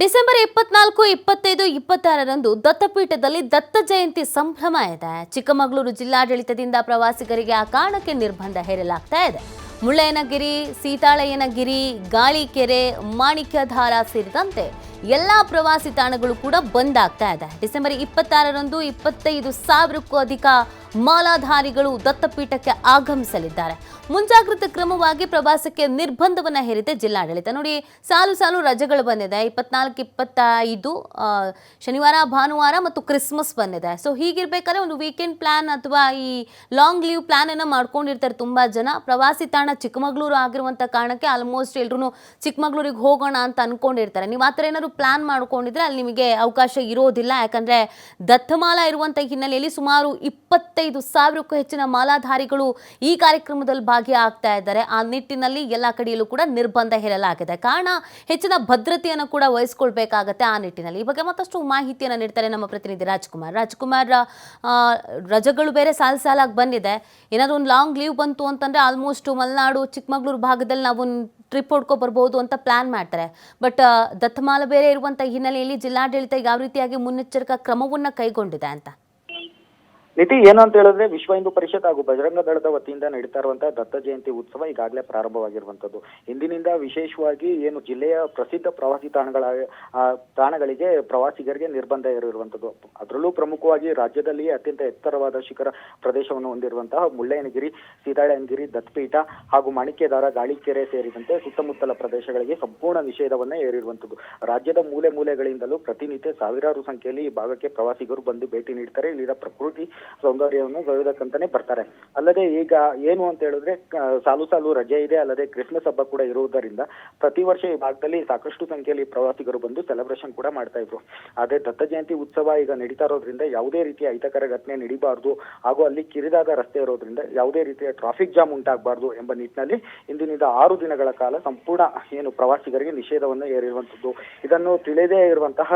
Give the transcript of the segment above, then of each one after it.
December ಇಪ್ಪತ್ನಾಲ್ಕು, ಇಪ್ಪತ್ತೈದು, ಇಪ್ಪತ್ತಾರರಂದು ದತ್ತಪೀಠದಲ್ಲಿ ದತ್ತ ಜಯಂತಿ ಸಂಭ್ರಮ ಇದೆ. ಚಿಕ್ಕಮಗಳೂರು ಜಿಲ್ಲಾಡಳಿತದಿಂದ ಪ್ರವಾಸಿಗರಿಗೆ ಆ ಕಾರಣಕ್ಕೆ ನಿರ್ಬಂಧ ಹೇರಲಾಗ್ತಾ ಇದೆ. ಮುಳ್ಳಯ್ಯನಗಿರಿ, ಸೀತಾಳಯ್ಯನಗಿರಿ, ಗಾಳಿಕೆರೆ, ಮಾಣಿಕ್ಯಧಾರ ಸೇರಿದಂತೆ ಎಲ್ಲಾ ಪ್ರವಾಸಿ ತಾಣಗಳು ಕೂಡ ಬಂದ್ ಆಗ್ತಾ ಇದೆ. ಡಿಸೆಂಬರ್ ಇಪ್ಪತ್ತಾರರಂದು ಇಪ್ಪತ್ತೈದು ಸಾವಿರಕ್ಕೂ ಅಧಿಕ ಮಾಲಾಧಾರಿಗಳು ದತ್ತಪೀಠಕ್ಕೆ ಆಗಮಿಸಲಿದ್ದಾರೆ. ಮುಂಜಾಗ್ರತೆ ಕ್ರಮವಾಗಿ ಪ್ರವಾಸಕ್ಕೆ ನಿರ್ಬಂಧವನ್ನು ಹೇರಿದೆ ಜಿಲ್ಲಾಡಳಿತ. ನೋಡಿ, ಸಾಲು ಸಾಲು ರಜೆಗಳು ಬಂದಿದೆ. ಇಪ್ಪತ್ನಾಲ್ಕು, ಇಪ್ಪತ್ತೈದು ಶನಿವಾರ, ಭಾನುವಾರ ಮತ್ತು ಕ್ರಿಸ್ಮಸ್ ಬಂದಿದೆ. ಸೊ, ಹೀಗಿರ್ಬೇಕಾದ್ರೆ ಒಂದು ವೀಕೆಂಡ್ ಪ್ಲಾನ್ ಅಥವಾ ಈ ಲಾಂಗ್ ಲೀವ್ ಪ್ಲಾನ್ ಅನ್ನ ಮಾಡ್ಕೊಂಡಿರ್ತಾರೆ ತುಂಬಾ ಜನ. ಪ್ರವಾಸಿ ತಾಣ ಚಿಕ್ಕಮಗಳೂರು ಆಗಿರುವಂತ ಕಾರಣಕ್ಕೆ ಆಲ್ಮೋಸ್ಟ್ ಎಲ್ಲರೂ ಚಿಕ್ಕಮಗಳೂರಿಗೆ ಹೋಗೋಣ ಅಂತ ಅನ್ಕೊಂಡಿರ್ತಾರೆ. ನೀವು ಆ ಥರ ಏನಾದ್ರು ಪ್ಲಾನ್ ಮಾಡ್ಕೊಂಡಿದ್ರೆ ಅಲ್ಲಿ ನಿಮಗೆ ಅವಕಾಶ ಇರೋದಿಲ್ಲ. ಯಾಕಂದ್ರೆ ದತ್ತಮಾಲ ಇರುವಂತ ಹಿನ್ನೆಲೆಯಲ್ಲಿ ಸುಮಾರು ಇಪ್ಪತ್ತೈದು ಸಾವಿರಕ್ಕೂ ಹೆಚ್ಚಿನ ಮಾಲಾಧಾರಿಗಳು ಈ ಕಾರ್ಯಕ್ರಮದಲ್ಲಿ ಭಾಗಿಯಾಗ್ತಾ ಇದ್ದಾರೆ. ಆ ನಿಟ್ಟಿನಲ್ಲಿ ಎಲ್ಲ ಕಡೆಯಲ್ಲೂ ಕೂಡ ನಿರ್ಬಂಧ ಹೇರಲಾಗಿದೆ. ಕಾರಣ ಹೆಚ್ಚಿನ ಭದ್ರತೆಯನ್ನು ಕೂಡ ವಹಿಸ್ಕೊಳ್ಬೇಕಾಗತ್ತೆ ಆ ನಿಟ್ಟಿನಲ್ಲಿ. ಈ ಮತ್ತಷ್ಟು ಮಾಹಿತಿಯನ್ನು ನೀಡ್ತಾರೆ ನಮ್ಮ ಪ್ರತಿನಿಧಿ ರಾಜ್ಕುಮಾರ್. ರಾಜ್ಕುಮಾರ್ ರಜಗಳು ಬೇರೆ ಸಾಲು ಸಾಲಾಗಿ ಬಂದಿದೆ. ಏನಾದ್ರು ಒಂದು ಲಾಂಗ್ ಲೀವ್ ಬಂತು ಅಂತಂದ್ರೆ ಆಲ್ಮೋಸ್ಟ್ ಮಲೆನಾಡು, ಚಿಕ್ಕಮಗಳೂರು ಭಾಗದಲ್ಲಿ ನಾವು ಟ್ರಿಪ್ ಹೊಡ್ಕೊ ಬರ್ಬೋದು ಅಂತ ಪ್ಲಾನ್ ಮಾಡ್ತಾರೆ. ಬಟ್ ದತ್ತಮಾಲ ಬೇರೆ ಇರುವಂಥ ಹಿನ್ನೆಲೆಯಲ್ಲಿ ಜಿಲ್ಲಾಡಳಿತ ಯಾವ ರೀತಿಯಾಗಿ ಮುನ್ನೆಚ್ಚರಿಕಾ ಕ್ರಮವನ್ನ ಕೈಗೊಂಡಿದೆ ಅಂತ? ನಿತಿ ಏನು ಅಂತ ಹೇಳಿದ್ರೆ ವಿಶ್ವ ಹಿಂದೂ ಪರಿಷತ್ ಹಾಗೂ ಬಜರಂಗ ದಳದ ವತಿಯಿಂದ ನಡೀತಾ ಇರುವಂತಹ ದತ್ತ ಜಯಂತಿ ಉತ್ಸವ ಈಗಾಗಲೇ ಪ್ರಾರಂಭವಾಗಿರುವಂತದ್ದು ಇಂದಿನಿಂದ ವಿಶೇಷವಾಗಿ ಏನು ಜಿಲ್ಲೆಯ ಪ್ರಸಿದ್ಧ ಪ್ರವಾಸಿ ತಾಣಗಳ ತಾಣಗಳಿಗೆ ಪ್ರವಾಸಿಗರಿಗೆ ನಿರ್ಬಂಧ ಇರುವಂತದ್ದು ಅದರಲ್ಲೂ ಪ್ರಮುಖವಾಗಿ ರಾಜ್ಯದಲ್ಲಿ ಅತ್ಯಂತ ಎತ್ತರವಾದ ಶಿಖರ ಪ್ರದೇಶವನ್ನು ಹೊಂದಿರುವಂತಹ ಮುಳ್ಳಯ್ಯನಗಿರಿ ಸೀತಾಳಯ್ಯನಗಿರಿ ದತ್ತಪೀಠ ಹಾಗೂ ಮಾಣಿಕ್ಯದಾರ, ಗಾಳಿಕೆರೆ ಸೇರಿದಂತೆ ಸುತ್ತಮುತ್ತಲ ಪ್ರದೇಶಗಳಿಗೆ ಸಂಪೂರ್ಣ ನಿಷೇಧವನ್ನ ಏರಿರುವಂತದ್ದು ರಾಜ್ಯದ ಮೂಲೆ ಮೂಲೆಗಳಿಂದಲೂ ಪ್ರತಿನಿತ್ಯ ಸಾವಿರಾರು ಸಂಖ್ಯೆಯಲ್ಲಿ ಈ ಭಾಗಕ್ಕೆ ಪ್ರವಾಸಿಗರು ಬಂದು ಭೇಟಿ ನೀಡ್ತಾರೆ. ಇಲ್ಲಿನ ಪ್ರಕೃತಿ ಸೌಂದರ್ಯವನ್ನು ಸವಿಯೋದಕ್ಕಂತಾನೆ ಬರ್ತಾರೆ. ಅಲ್ಲದೆ ಈಗ ಏನು ಅಂತ ಹೇಳಿದ್ರೆ ಸಾಲು ಸಾಲು ರಜೆ ಇದೆ, ಅಲ್ಲದೆ ಕ್ರಿಸ್ಮಸ್ ಹಬ್ಬ ಕೂಡ ಇರುವುದರಿಂದ ಪ್ರತಿ ವರ್ಷ ಈ ಭಾಗದಲ್ಲಿ ಸಾಕಷ್ಟು ಸಂಖ್ಯೆಯಲ್ಲಿ ಪ್ರವಾಸಿಗರು ಬಂದು ಸೆಲೆಬ್ರೇಷನ್ ಕೂಡ ಮಾಡ್ತಾ ಇದ್ರು. ಆದ್ರೆ ದತ್ತ ಜಯಂತಿ ಉತ್ಸವ ಈಗ ನಡೀತಾ ಇರೋದ್ರಿಂದ ಯಾವುದೇ ರೀತಿಯ ಅಹಿತಕರ ಘಟನೆ ನಡೀಬಾರ್ದು. ಹಾಗೂ ಅಲ್ಲಿ ಕಿರಿದಾದ ರಸ್ತೆ ಇರೋದ್ರಿಂದ ಯಾವುದೇ ರೀತಿಯ ಟ್ರಾಫಿಕ್ ಜಾಮ್ ಉಂಟಾಗಬಾರ್ದು ಎಂಬ ನಿಟ್ಟಿನಲ್ಲಿ ಇಂದಿನಿಂದ ಆರು ದಿನಗಳ ಕಾಲ ಸಂಪೂರ್ಣ ಏನು ಪ್ರವಾಸಿಗರಿಗೆ ನಿಷೇಧವನ್ನು ಏರಿರುವಂತದ್ದು ಇದನ್ನು ತಿಳಿದೇ ಇರುವಂತಹ,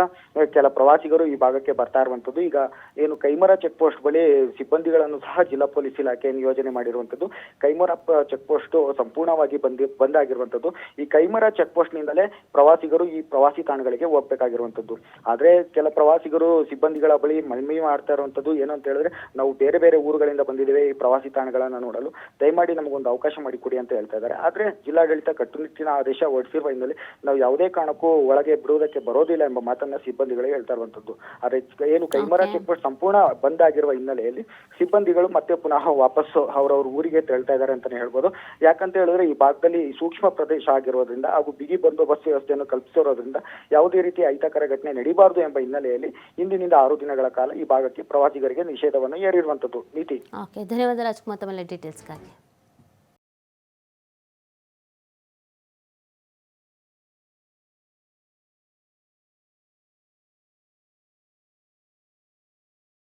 ಕೆಲ ಪ್ರವಾಸಿಗರು ಈ ಭಾಗಕ್ಕೆ ಬರ್ತಾ ಇರುವಂತದ್ದು ಈಗ ಏನು ಕೈಮರ ಚೆಕ್ ಪೋಸ್ಟ್ ಬಳಿ ಸಿಬ್ಬಂದಿಗಳನ್ನು ಸಹ ಜಿಲ್ಲಾ ಪೊಲೀಸ್ ಇಲಾಖೆ ನಿಯೋಜನೆ ಮಾಡಿರುವಂತದ್ದು ಕೈಮರ ಚೆಕ್ ಪೋಸ್ಟ್ ಸಂಪೂರ್ಣವಾಗಿ ಬಂದಿ ಆಗಿರುವಂತದ್ದು ಈ ಕೈಮರ ಚೆಕ್ ಪೋಸ್ಟ್ ನಿಂದಲೇ ಪ್ರವಾಸಿಗರು ಈ ಪ್ರವಾಸಿ ತಾಣಗಳಿಗೆ ಹೋಗ್ಬೇಕಾಗಿರುವಂತದ್ದು ಆದ್ರೆ ಕೆಲ ಪ್ರವಾಸಿಗರು ಸಿಬ್ಬಂದಿಗಳ ಬಳಿ ಮನವಿ ಮಾಡ್ತಾ ಇರುವಂತದ್ದು ಏನು ಅಂತ ಹೇಳಿದ್ರೆ ನಾವು ಬೇರೆ ಬೇರೆ ಊರುಗಳಿಂದ ಬಂದಿದ್ದೇವೆ ಈ ಪ್ರವಾಸಿ ತಾಣಗಳನ್ನ ನೋಡಲು. ದಯಮಾಡಿ ನಮಗೊಂದು ಅವಕಾಶ ಮಾಡಿಕೊಡಿ ಅಂತ ಹೇಳ್ತಾ ಇದ್ದಾರೆ. ಆದ್ರೆ ಜಿಲ್ಲಾಡಳಿತ ಕಟ್ಟುನಿಟ್ಟಿನ ಆದೇಶ ಹೊರಡಿಸಿರುವ ಹಿನ್ನೆಲೆ ನಾವು ಯಾವುದೇ ಕಾರಣಕ್ಕೂ ಒಳಗೆ ಬಿಡುವುದಕ್ಕೆ ಬರೋದಿಲ್ಲ ಎಂಬ ಮಾತನ್ನ ಸಿಬ್ಬಂದಿಗಳಿಗೆ ಹೇಳ್ತಾ ಇರುವಂತದ್ದು ಆದ್ರೆ ಏನು ಕೈಮರ. ಚೆಕ್ ಪೋಸ್ಟ್ ಸಂಪೂರ್ಣ ಬಂದ್ ಆಗಿರುವ ಹಿನ್ನೆಲೆಯಲ್ಲಿ ಸಿಬ್ಬಂದಿಗಳು ಮತ್ತೆ ಪುನಃ ವಾಪಸ್ ಅವರವ್ರ ಊರಿಗೆ ತೆರಳ್ತಾ ಇದ್ದಾರೆ ಅಂತಾನೆ ಹೇಳ್ಬೋದು. ಯಾಕಂತ ಹೇಳಿದ್ರೆ ಈ ಭಾಗದಲ್ಲಿ ಸೂಕ್ಷ್ಮ ಪ್ರದೇಶ ಆಗಿರೋದ್ರಿಂದ ಹಾಗೂ ಬಿಗಿ ಬಂದೋಬಸ್ತ್ ವ್ಯವಸ್ಥೆಯನ್ನು ಕಲ್ಪಿಸಿರೋದ್ರಿಂದ ಯಾವುದೇ ರೀತಿಯ ಅಹಿತಕರ ಘಟನೆ ನಡೀಬಾರದು ಎಂಬ ಹಿನ್ನೆಲೆಯಲ್ಲಿ ಇಂದಿನಿಂದ ಆರು ದಿನಗಳ ಕಾಲ ಈ ಭಾಗಕ್ಕೆ ಪ್ರವಾಸಿಗರಿಗೆ ನಿಷೇಧವನ್ನು ಏರಿರುವಂತದ್ದು ನೀತಿ. ಧನ್ಯವಾದ ರಾಜ್ಕುಮಾರ್ ತಮ್ಮ ಡೀಟೇಲ್ಸ್ಗಾಗಿ